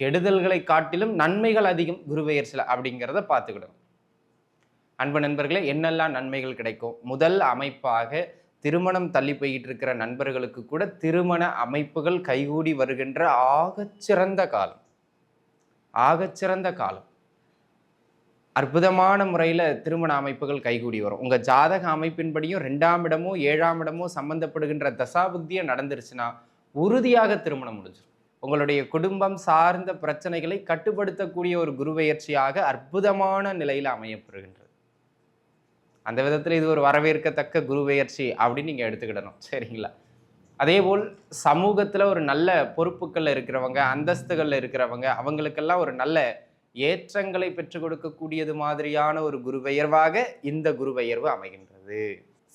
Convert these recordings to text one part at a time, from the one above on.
கெடுதல்களை காட்டிலும் நன்மைகள் அதிகம் குருபெயர்ச்சியில் அப்படிங்கிறத பார்த்துக்கிடும் அன்பு நண்பர்களே என்னெல்லாம் நன்மைகள் கிடைக்கும்? முதல் அமைப்பாக திருமணம் தள்ளி போய்கிட்டு இருக்கிற நண்பர்களுக்கு கூட திருமண அமைப்புகள் கைகூடி வருகின்ற ஆகச்சிறந்த காலம். ஆகச்சிறந்த காலம். அற்புதமான முறையில் திருமண அமைப்புகள் கைகூடி வரும். உங்கள் ஜாதக அமைப்பின்படியும் ரெண்டாம் இடமோ ஏழாம் இடமோ சம்பந்தப்படுகின்ற தசாபுக்தியை நடந்துருச்சுன்னா உறுதியாக திருமணம் முடிஞ்சிடும். உங்களுடைய குடும்பம் சார்ந்த பிரச்சனைகளை கட்டுப்படுத்தக்கூடிய ஒரு குருபெயர்ச்சியாக அற்புதமான நிலையில் அமையப்பெறுகின்றது. அந்த விதத்தில் இது ஒரு வரவேற்கத்தக்க குருபெயர்ச்சி அப்படின்னு நீங்கள் எடுத்துக்கிடணும். சரிங்களா? அதேபோல் சமூகத்தில் ஒரு நல்ல பொறுப்புகளில் இருக்கிறவங்க அந்தஸ்துகளில் இருக்கிறவங்க அவங்களுக்கெல்லாம் ஒரு நல்ல ஏற்றங்களை பெற்றுக் கொடுக்கக்கூடியது மாதிரியான ஒரு குருபெயர்வாக இந்த குருபெயர்வு அமைகின்றது.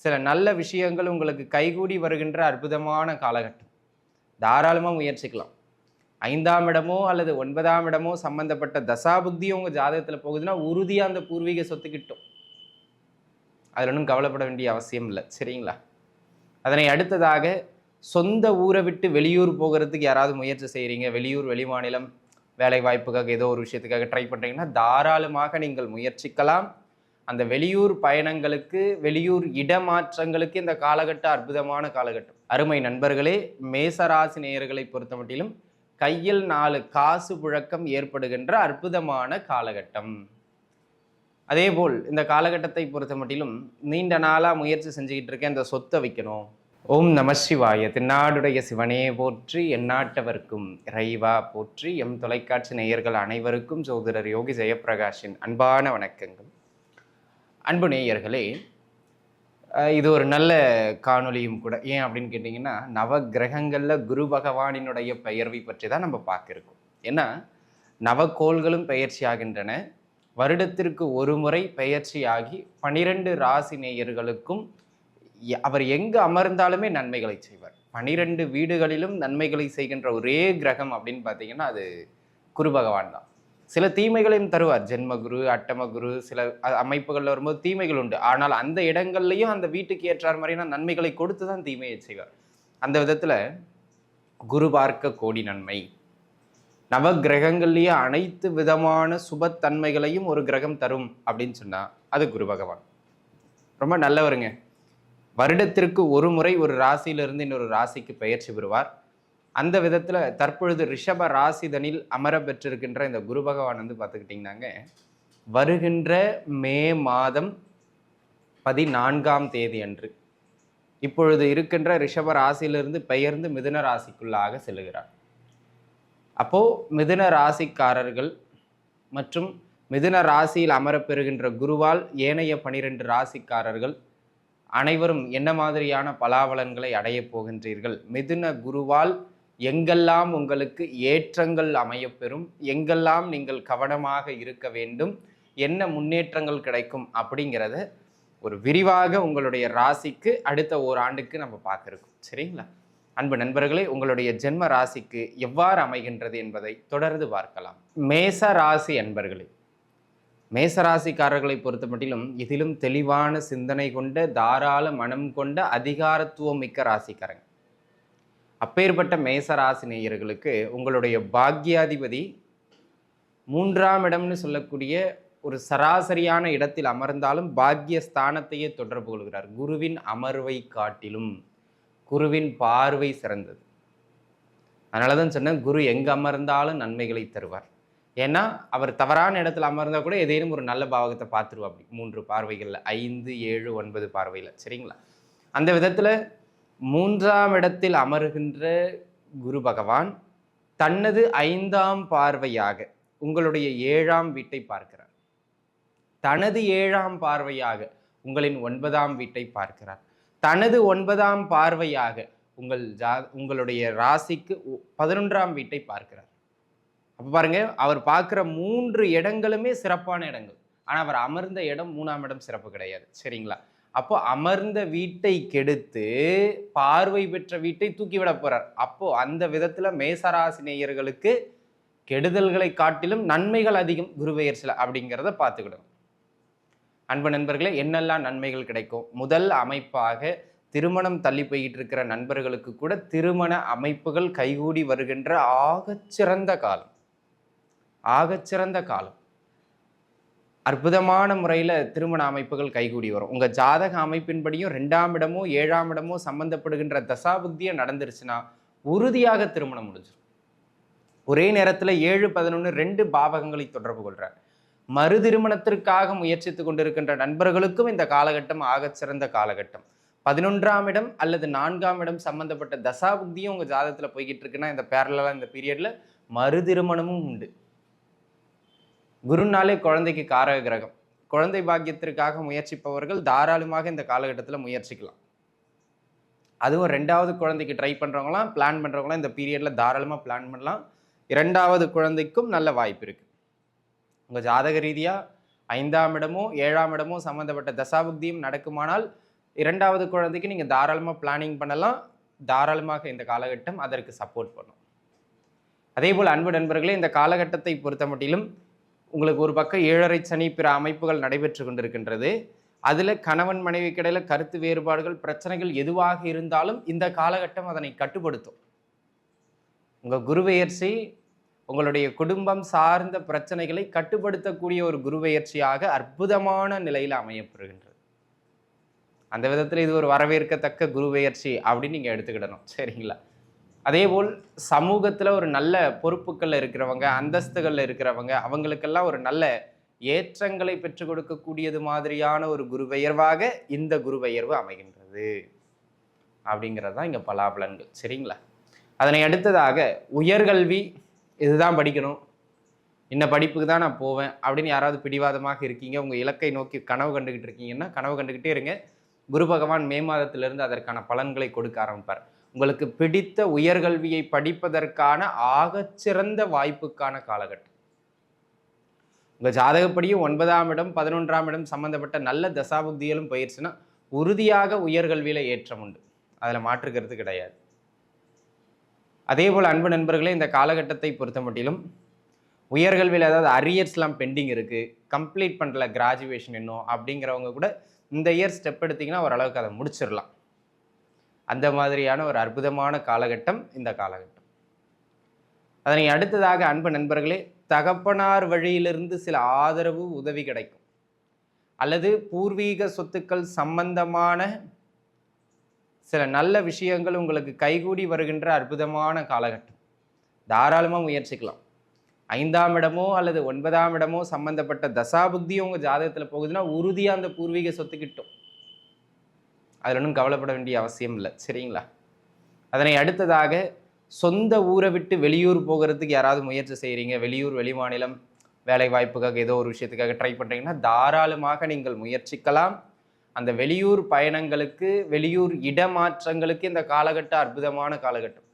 சில நல்ல விஷயங்கள் உங்களுக்கு கைகூடி வருகின்ற அற்புதமான காலகட்டம். தாராளமாக முயற்சிக்கலாம். ஐந்தாம் இடமோ அல்லது ஒன்பதாம் இடமோ சம்பந்தப்பட்ட தசாபுக்தி உங்கள் ஜாதகத்தில் போகுதுன்னா உறுதியாக அந்த பூர்வீக சொத்து கிட்டும். அதில் ஒன்றும் கவலைப்பட வேண்டிய அவசியம் இல்லை. சரிங்களா? அதனை அடுத்ததாக சொந்த ஊரை விட்டு வெளியூர் போகிறதுக்கு யாராவது முயற்சி செய்கிறீங்க வெளியூர் வெளிமாநிலம் வேலை வாய்ப்புக்காக ஏதோ ஒரு விஷயத்துக்காக ட்ரை பண்ணுறீங்கன்னா தாராளமாக நீங்கள் முயற்சிக்கலாம். அந்த வெளியூர் பயணங்களுக்கு வெளியூர் இடமாற்றங்களுக்கு இந்த காலகட்டம் அற்புதமான காலகட்டம். அருமை நண்பர்களே மேசராசி நேயர்களை பொறுத்த மட்டிலும் கையில் நாலு காசு புழக்கம் ஏற்படுகின்ற அற்புதமான காலகட்டம். அதேபோல் இந்த காலகட்டத்தை பொறுத்த மட்டிலும் நீண்ட நாளாக முயற்சி செஞ்சுக்கிட்டு இருக்கேன் இந்த சொத்தை வைக்கணும். ஓம் நம சிவாய திருநாடுடைய சிவனே போற்றி எந்நாட்டவர்க்கும் இறைவா போற்றி எம் தொலைக்காட்சி நேயர்கள் அனைவருக்கும் சோதரர் யோகி ஜெயப்பிரகாஷின் அன்பான வணக்கங்கள். அன்பு நேயர்களே இது ஒரு நல்ல காணொலியும் கூட. ஏன் அப்படின்னு கேட்டிங்கன்னா நவ கிரகங்களில் குரு பகவானினுடைய பெயர்வை பற்றி தான் நம்ம பார்க்கிருக்கோம் ஏன்னா நவக்கோள்களும் பெயர்ச்சி ஆகின்றன. வருடத்திற்கு ஒரு முறை பெயர்ச்சியாகி பனிரெண்டு ராசி நேயர்களுக்கும் அவர் எங்கு அமர்ந்தாலுமே நன்மைகளை செய்வார். பனிரெண்டு வீடுகளிலும் நன்மைகளை செய்கின்ற ஒரே கிரகம் அப்படின்னு பார்த்தீங்கன்னா அது குரு பகவான் தான். சில தீமைகளையும் தருவார். ஜென்மகுரு அட்டமகுரு சில அமைப்புகளில் வரும்போது தீமைகள் உண்டு. ஆனால் அந்த இடங்கள்லையும் அந்த வீட்டுக்கு ஏற்றார் மாதிரியான நன்மைகளை கொடுத்து தான் தீமையை செய்வார். அந்த விதத்தில் குரு பார்க்க கோடி நன்மை. நவ கிரகங்கள்லேயே அனைத்து விதமான சுபத்தன்மைகளையும் ஒரு கிரகம் தரும் அப்படின்னு சொன்னால் அது குரு பகவான். ரொம்ப நல்லவருங்க. வருடத்திற்கு ஒரு முறை ஒரு ராசியிலிருந்து இன்னொரு ராசிக்கு பெயர்ச்சி பெறுவார். அந்த விதத்தில் தற்பொழுது ரிஷப ராசிதனில் அமர பெற்றிருக்கின்ற இந்த குரு பகவான் வந்து பார்த்துக்கிட்டிங்கனாங்க வருகின்ற மே மாதம் பதினான்காம் தேதி அன்று இப்பொழுது இருக்கின்ற ரிஷப ராசியிலிருந்து பெயர்ந்து மிதுன ராசிக்குள்ளாக செல்கிறார். அப்போது மிதுன ராசிக்காரர்கள் மற்றும் மிதுன ராசியில் அமரப்பெறுகின்ற குருவால் ஏனைய பனிரெண்டு ராசிக்காரர்கள் அனைவரும் என்ன மாதிரியான பலாபலன்களை அடையப் போகின்றீர்கள்? மிதுன குருவால் எங்கெல்லாம் உங்களுக்கு ஏற்றங்கள் அமையப்பெறும் எங்கெல்லாம் நீங்கள் கவனமாக இருக்க வேண்டும் என்ன முன்னேற்றங்கள் கிடைக்கும் அப்படிங்கிறத ஒரு விரிவாக உங்களுடைய ராசிக்கு அடுத்த ஓராண்டுக்கு நம்ம பார்க்குறோம். சரிங்களா? அன்பு நண்பர்களே உங்களுடைய ஜென்ம ராசிக்கு எவ்வாறு அமைகின்றது என்பதை தொடர்ந்து பார்க்கலாம். மேச ராசி அன்பர்களே மேசராசிக்காரர்களை பொறுத்த மட்டிலும் இதிலும் தெளிவான சிந்தனை கொண்ட தாராள மனம் கொண்ட அதிகாரத்துவம் மிக்க ராசிக்காரங்க. அப்பேற்பட்ட மேசராசி நேயர்களுக்கு உங்களுடைய பாக்யாதிபதி மூன்றாம் இடம்னு சொல்லக்கூடிய ஒரு சராசரியான இடத்தில் அமர்ந்தாலும் பாக்கியஸ்தானத்தையே தொடர்பு கொள்கிறார். குருவின் அமர்வை காட்டிலும் குருவின் பார்வை சிறந்தது. அதனால தான் சொன்னேன் குரு எங்கே அமர்ந்தாலும் நன்மைகளை தருவார். ஏன்னா அவர் தவறான இடத்துல அமர்ந்தால் கூட ஏதேனும் ஒரு நல்ல பாவகத்தை பார்த்துருவா அப்படி. மூன்று பார்வைகளில் ஐந்து ஏழு ஒன்பது பார்வையில். சரிங்களா? அந்த விதத்தில் மூன்றாம் இடத்தில் அமருகின்ற குரு பகவான் தனது ஐந்தாம் பார்வையாக உங்களுடைய ஏழாம் வீட்டை பார்க்கிறார். தனது ஏழாம் பார்வையாக உங்களின் ஒன்பதாம் வீட்டை பார்க்கிறார். தனது ஒன்பதாம் பார்வையாக உங்கள் ஜா உங்களுடைய ராசிக்கு பதினொன்றாம் வீட்டை பார்க்கிறார். அப்போ பாருங்க அவர் பார்க்குற மூன்று இடங்களுமே சிறப்பான இடங்கள். ஆனால் அவர் அமர்ந்த இடம் மூணாம் இடம் சிறப்பு கிடையாது. சரிங்களா? அப்போ அமர்ந்த வீட்டை கெடுத்து பார்வை பெற்ற வீட்டை தூக்கிவிட போறார். அப்போ அந்த விதத்துல மேசராசி நேயர்களுக்கு கெடுதல்களை காட்டிலும் நன்மைகள் அதிகம் குருபெயர்ச்சியில் அப்படிங்கிறத பார்த்துக்கிடணும். அன்பு நண்பர்களே என்னெல்லாம் நன்மைகள் கிடைக்கும்? முதல் அமைப்பாக திருமணம் தள்ளி போய்கிட்டு இருக்கிற நண்பர்களுக்கு கூட திருமண அமைப்புகள் கைகூடி வருகின்ற ஆகச்சிறந்த காலம். ஆகச்சிறந்த காலம். அற்புதமான முறையில் திருமண அமைப்புகள் கைகூடி வரும். உங்கள் ஜாதக அமைப்பின்படியும் ரெண்டாம் இடமோ ஏழாம் இடமோ சம்மந்தப்படுகின்ற தசாபுக்தியை நடந்துருச்சுன்னா உறுதியாக திருமணம் முடிஞ்சிடும் ஒரே நேரத்தில் ஏழு பதினொன்று ரெண்டு பாவகங்களை தொடர்பு கொள்கிறார் மறு திருமணத்திற்காக முயற்சித்து கொண்டிருக்கின்ற நண்பர்களுக்கும் இந்த காலகட்டம் ஆகச்சிறந்த காலகட்டம். பதினொன்றாம் இடம் அல்லது நான்காம் இடம் சம்மந்தப்பட்ட தசாபுக்தியும் உங்கள் ஜாதகத்தில் போய்கிட்டு இருக்குன்னா இந்த பேரலாக இந்த பீரியடில் மறு திருமணமும் உண்டு. குருனாலே குழந்தைக்கு காரக கிரகம் குழந்தை பாக்கியத்திற்காக முயற்சிப்பவர்கள் தாராளமாக இந்த காலகட்டத்தில் முயற்சிக்கலாம். அதுவும் ரெண்டாவது குழந்தைக்கு ட்ரை பண்ணுறவங்களாம் பிளான் பண்ணுறவங்களாம் இந்த பீரியடில் தாராளமாக பிளான் பண்ணலாம். இரண்டாவது குழந்தைக்கும் நல்ல வாய்ப்பு இருக்குது உங்கள் ஜாதக ரீதியாக ஐந்தாம் இடமோ ஏழாம் இடமோ சம்மந்தப்பட்ட தசாபுக்தியும் நடக்குமானால் இரண்டாவது குழந்தைக்கு நீங்கள் தாராளமாக பிளானிங் பண்ணலாம். தாராளமாக இந்த காலகட்டம் அதற்கு சப்போர்ட் பண்ணும். அதே போல் அன்பு நண்பர்களே இந்த காலகட்டத்தை பொறுத்த மட்டிலும் உங்களுக்கு ஒரு பக்கம் ஏழரை சனி பிற அமைப்புகள் நடைபெற்று கொண்டிருக்கின்றது அதில் கணவன் மனைவி கிடையில கருத்து வேறுபாடுகள் பிரச்சனைகள் எதுவாக இருந்தாலும் இந்த காலகட்டம் அதனை கட்டுப்படுத்தும். உங்கள் குருபெயர்ச்சி உங்களுடைய குடும்பம் சார்ந்த பிரச்சனைகளை கட்டுப்படுத்தக்கூடிய ஒரு குருபெயர்ச்சியாக அற்புதமான நிலையில் அமையப்பெறுகின்றது. அந்த விதத்தில் இது ஒரு வரவேற்கத்தக்க குருபெயர்ச்சி அப்படின்னு நீங்கள் எடுத்துக்கிடணும். சரிங்களா? அதேபோல் சமூகத்தில் ஒரு நல்ல பொறுப்புகளில் இருக்கிறவங்க அந்தஸ்துகளில் இருக்கிறவங்க அவங்களுக்கெல்லாம் ஒரு நல்ல ஏற்றங்களை பெற்றுக் கொடுக்கக்கூடியது மாதிரியான ஒரு குருபெயர்வாக இந்த குருபெயர்வு அமைகின்றது. அப்படிங்கிறது தான் இங்கே பலாபலன்கள். சரிங்களா? அதனை அடுத்ததாக உயர்கல்வி இதுதான் படிக்கணும். இந்த படிப்புக்கு தான் நான் போவேன் அப்படின்னு யாராவது பிடிவாதமாக இருக்கீங்க உங்கள் இலக்கை நோக்கி கனவு கண்டுகிட்டு இருக்கீங்கன்னா கனவு கண்டுக்கிட்டே இருங்க. குரு பகவான் மே மாதத்திலிருந்து அதற்கான பலன்களை கொடுக்க ஆரம்பிப்பார். உங்களுக்கு பிடித்த உயர்கல்வியை படிப்பதற்கான ஆகச்சிறந்த வாய்ப்புக்கான காலகட்டம். உங்கள் ஜாதகப்படியும் ஒன்பதாம் இடம் பதினொன்றாம் இடம் சம்பந்தப்பட்ட நல்ல தசாபுக்திகளும் போயிடுச்சுன்னா உறுதியாக உயர்கல்வியில் ஏற்றம் உண்டு. அதில் மாற்றுக்கிறது கிடையாது. அதே போல் அன்பு நண்பர்களே இந்த காலகட்டத்தை பொறுத்த மட்டிலும் உயர்கல்வியில் ஏதாவது அரியர்ஸ்லாம் பெண்டிங் இருக்குது கம்ப்ளீட் பண்ணல கிராஜுவேஷன் இன்னும் அப்படிங்கிறவங்க கூட இந்த இயர் ஸ்டெப் எடுத்திங்கன்னா ஓரளவுக்கு அதை முடிச்சிடலாம். அந்த மாதிரியான ஒரு அற்புதமான காலகட்டம் இந்த காலகட்டம். அதனை அடுத்ததாக அன்பு நண்பர்களே தகப்பனார் வழியிலிருந்து சில ஆதரவு உதவி கிடைக்கும். அல்லது பூர்வீக சொத்துக்கள் சம்பந்தமான சில நல்ல விஷயங்கள் உங்களுக்கு கைகூடி வருகின்ற அற்புதமான காலகட்டம். தாராளமாக முயற்சிக்கலாம். ஐந்தாம் இடமோ அல்லது ஒன்பதாம் இடமோ சம்பந்தப்பட்ட தசாபுக்தி உங்கள் ஜாதகத்தில் போகுதுன்னா உறுதியாக அந்த பூர்வீக சொத்து கிட்டும். அதில் ஒன்றும் கவலைப்பட வேண்டிய அவசியம் இல்லை. சரிங்களா? அதனை அடுத்ததாக சொந்த ஊரை விட்டு வெளியூர் போகிறதுக்கு யாராவது முயற்சி செய்கிறீங்க? வெளியூர் வெளிமாநிலம் வேலை வாய்ப்புக்காக ஏதோ ஒரு விஷயத்துக்காக ட்ரை பண்ணுறீங்கன்னா தாராளமாக நீங்கள் முயற்சிக்கலாம். அந்த வெளியூர் பயணங்களுக்கு வெளியூர் இடமாற்றங்களுக்கு இந்த காலகட்டம் அற்புதமான காலகட்டம்.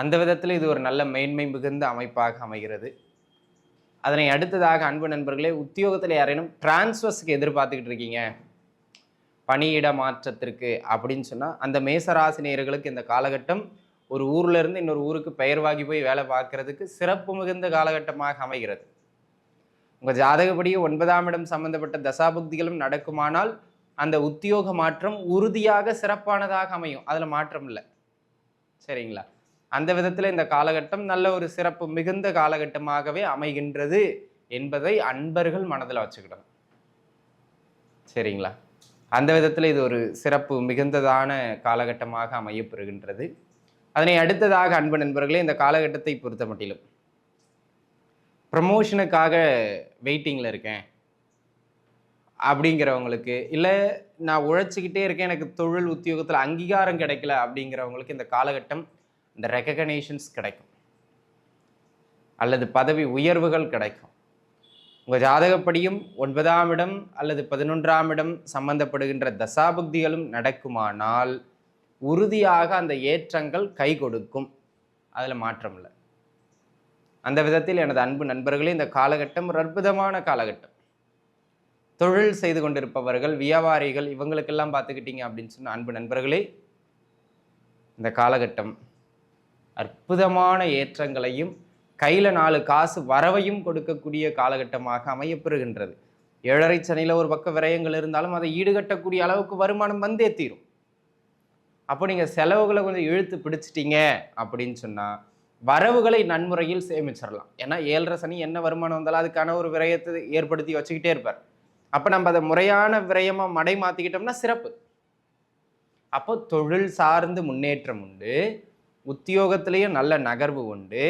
அந்த விதத்தில் இது ஒரு நல்ல மேன்மை மிகுந்த அமைப்பாக அமைகிறது. அதனை அடுத்ததாக அன்பு நண்பர்களே உத்தியோகத்தில் யாரேனும் டிரான்ஸ்வர்ஸுக்கு எதிர்பார்த்துக்கிட்டு இருக்கீங்க? பணியிட மாற்றத்திற்கு அப்படின்னு சொன்னால் அந்த மேசராசினியர்களுக்கு இந்த காலகட்டம் ஒரு ஊரில் இருந்து இன்னொரு ஊருக்கு பெயர்வாகி போய் வேலை பார்க்கறதுக்கு சிறப்பு மிகுந்த காலகட்டமாக அமைகிறது. உங்கள் ஜாதகப்படி ஒன்பதாம் இடம் சம்பந்தப்பட்ட தசாபுக்திகளும் நடக்குமானால் அந்த உத்தியோக மாற்றம் உறுதியாக சிறப்பானதாக அமையும். அதில் மாற்றம் இல்லை. சரிங்களா? அந்த விதத்தில் இந்த காலகட்டம் நல்ல ஒரு சிறப்பு மிகுந்த காலகட்டமாகவே அமைகின்றது என்பதை அன்பர்கள் மனதில் வச்சுக்கிடணும். சரிங்களா? அந்த விதத்தில் இது ஒரு சிறப்பு மிகுந்ததான காலகட்டமாக அமையப்பெறுகின்றது. அதனை அடுத்ததாக அன்பு நண்பர்களே இந்த காலகட்டத்தை பொறுத்த மட்டிலும் ப்ரமோஷனுக்காக வெயிட்டிங்கில் இருக்கேன் அப்படிங்கிறவங்களுக்கு இல்லை நான் உழைச்சிக்கிட்டே இருக்கேன் எனக்கு தொழில் உத்தியோகத்தில் அங்கீகாரம் கிடைக்கல அப்படிங்கிறவங்களுக்கு இந்த காலகட்டம் இந்த ரெக்கக்னேஷன்ஸ் கிடைக்கும். அல்லது பதவி உயர்வுகள் கிடைக்கும். உங்கள் ஜாதகப்படியும் ஒன்பதாம் இடம் அல்லது பதினொன்றாம் இடம் சம்பந்தப்படுகின்ற தசாபுக்திகளும் நடக்குமானால் உறுதியாக அந்த ஏற்றங்கள் கை கொடுக்கும். அதில் மாற்றம் இல்லை. அந்த விதத்தில் எனது அன்பு நண்பர்களே இந்த காலகட்டம் ஒரு அற்புதமான காலகட்டம். தொழில் செய்து கொண்டிருப்பவர்கள் வியாபாரிகள் இவங்களுக்கெல்லாம் பார்த்துக்கிட்டீங்க அப்படின்னு சொன்ன அன்பு நண்பர்களே இந்த காலகட்டம் அற்புதமான ஏற்றங்களையும் கையில் நாலு காசு வரவையும் கொடுக்கக்கூடிய காலகட்டமாக அமையப்பெறுகின்றது. ஏழரை சனியில் ஒரு பக்கம் விரயங்கள் இருந்தாலும் அதை ஈடுகட்டக்கூடிய அளவுக்கு வருமானம் வந்தே தீரும். அப்போ நீங்கள் செலவுகளை கொஞ்சம் இழுத்து பிடிச்சிட்டீங்க அப்படின்னு சொன்னால் வரவுகளை நன்முறையில் சேமிச்சிடலாம். ஏன்னா ஏழரை சனி என்ன வருமானம் வந்தாலும் அதுக்கான ஒரு விரயத்தை ஏற்படுத்தி வச்சுக்கிட்டே இருப்பார். அப்போ நம்ம அதை முறையான விரயமாக மடை மாற்றிக்கிட்டோம்னா சிறப்பு. அப்போ தொழில் சார்ந்து முன்னேற்றம் உண்டு உத்தியோகத்திலையும் நல்ல நகர்வு உண்டு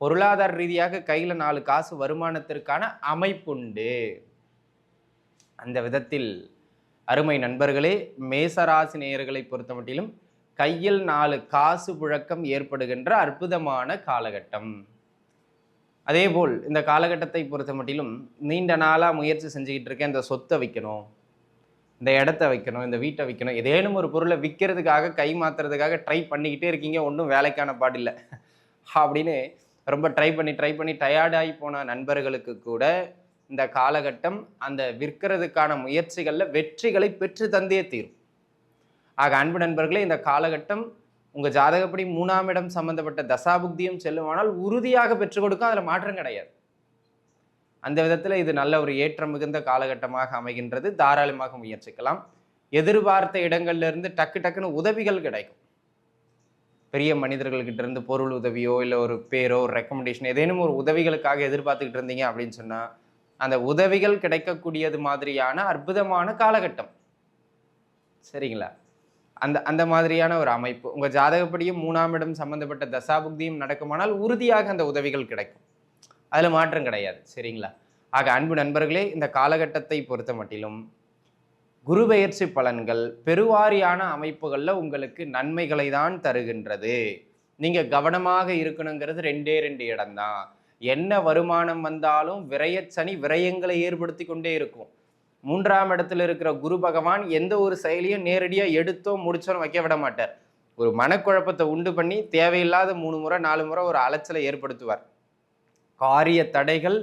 பொருளாதார ரீதியாக கையில் நாலு காசு வருமானத்திற்கான அமைப்புண்டு. அந்த விதத்தில் அருமை நண்பர்களே மேசராசி நேயர்களை பொறுத்த மட்டிலும் கையில் நாலு காசு புழக்கம் ஏற்படுகின்ற அற்புதமான காலகட்டம். அதேபோல் இந்த காலகட்டத்தை பொறுத்த மட்டிலும் நீண்ட நாளாக முயற்சி செஞ்சுக்கிட்டு இருக்கேன். இந்த சொத்தை வைக்கணும் இந்த இடத்த வைக்கணும் இந்த வீட்டை வைக்கணும் ஏதேனும் ஒரு பொருளை விற்கிறதுக்காக கை மாற்றுறதுக்காக ட்ரை பண்ணிக்கிட்டே இருக்கீங்க. ஒன்றும் வேலைக்கான பாடில்லை. அப்படின்னு ரொம்ப ட்ரை பண்ணி ட்ரை பண்ணி டயர்டாகி போன நண்பர்களுக்கு கூட இந்த காலகட்டம் அந்த விற்கிறதுக்கான முயற்சிகளில் வெற்றிகளை பெற்று தந்தே தீரும். ஆக அன்பு நண்பர்களே இந்த காலகட்டம் உங்கள் ஜாதகப்படி மூணாம் இடம் சம்மந்தப்பட்ட தசாபுக்தியும் செல்லுமானால் உறுதியாக பெற்றுக் கொடுக்கும் அதில் மாற்றம் கிடையாது. அந்த விதத்தில் இது நல்ல ஒரு ஏற்றம் மிகுந்த காலகட்டமாக அமைகின்றது. தாராளமாக முயற்சிக்கலாம். எதிர்பார்த்த இடங்கள்லேருந்து டக்கு டக்குன்னு உதவிகள் கிடைக்கும். பெரிய மனிதர்கள்கிட்ட இருந்து பொருள் உதவியோ இல்லை ஒரு பேரோ ஒரு ரெக்கமெண்டேஷன் ஏதேனும் ஒரு உதவிகளுக்காக எதிர்பார்த்துக்கிட்டு இருந்தீங்க அப்படின்னு சொன்னால் அந்த உதவிகள் கிடைக்கக்கூடியது மாதிரியான அற்புதமான காலகட்டம். சரிங்களா? அந்த அந்த மாதிரியான ஒரு அமைப்பு. உங்கள் ஜாதகப்படியும் மூணாம் இடம் சம்மந்தப்பட்ட தசாபுக்தியும் நடக்குமானால் உறுதியாக அந்த உதவிகள் கிடைக்கும். அதில் மாற்றம் கிடையாது. சரிங்களா? ஆக அன்பு நண்பர்களே இந்த காலகட்டத்தை பொறுத்த மட்டிலும் குரு பெயர்ச்சி பலன்கள் பெருவாரியான அமைப்புகளில் உங்களுக்கு நன்மைகளை தான் தருகின்றது. நீங்கள் கவனமாக இருக்கணுங்கிறது ரெண்டே ரெண்டு இடம்தான் என்ன வருமானம் வந்தாலும் விரயச்சனி விரயங்களை ஏற்படுத்தி கொண்டே இருக்கும். மூன்றாம் இடத்துல இருக்கிற குரு பகவான் எந்த ஒரு செயலையும் நேரடியாக எடுத்தோ முடிச்சோன்னு வைக்க விட மாட்டார். ஒரு மனக்குழப்பத்தை உண்டு பண்ணி தேவையில்லாத மூணு முறை நாலு முறை ஒரு அலைச்சலை ஏற்படுத்துவார். காரிய தடைகள்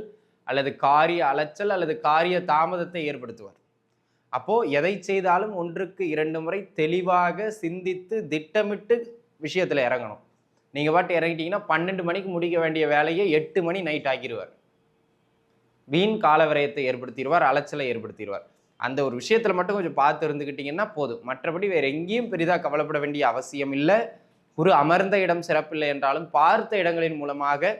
அல்லது காரிய அலைச்சல் அல்லது காரிய தாமதத்தை ஏற்படுத்துவார். அப்போ எதை செய்தாலும் ஒன்றுக்கு இரண்டு முறை தெளிவாக சிந்தித்து திட்டமிட்டு விஷயத்துல இறங்கணும். நீங்க பாட்டு இறங்கிட்டீங்கன்னா பன்னெண்டு மணிக்கு முடிக்க வேண்டிய வேலையை எட்டு மணி நைட் ஆக்கிடுவார் வீண் காலவரையத்தை ஏற்படுத்திடுவார் அலைச்சலை ஏற்படுத்திடுவார். அந்த ஒரு விஷயத்துல மட்டும் கொஞ்சம் பார்த்து இருந்துக்கிட்டீங்கன்னா போதும். மற்றபடி வேற எங்கேயும் பெரிதாக கவலைப்பட வேண்டிய அவசியம் இல்லை. ஒரு அமர்ந்த இடம் சிறப்பில்லை என்றாலும் பார்த்த இடங்களின் மூலமாக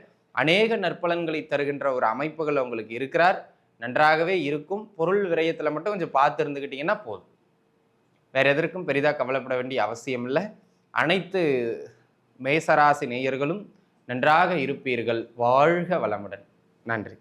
அநேக நற்பலன்களை தருகின்ற ஒரு அமைப்புகள் உங்களுக்கு இருக்கிறார். நன்றாகவே இருக்கும். பொருள் விரயத்தில் மட்டும் கொஞ்சம் பார்த்து இருந்துக்கிட்டிங்கன்னா போதும். வேறு எதற்கும் பெரிதாக கவலைப்பட வேண்டிய அவசியம் இல்லை. அனைத்து மேசராசி நேயர்களும் நன்றாக இருப்பீர்கள். வாழ்க வளமுடன். நன்றி.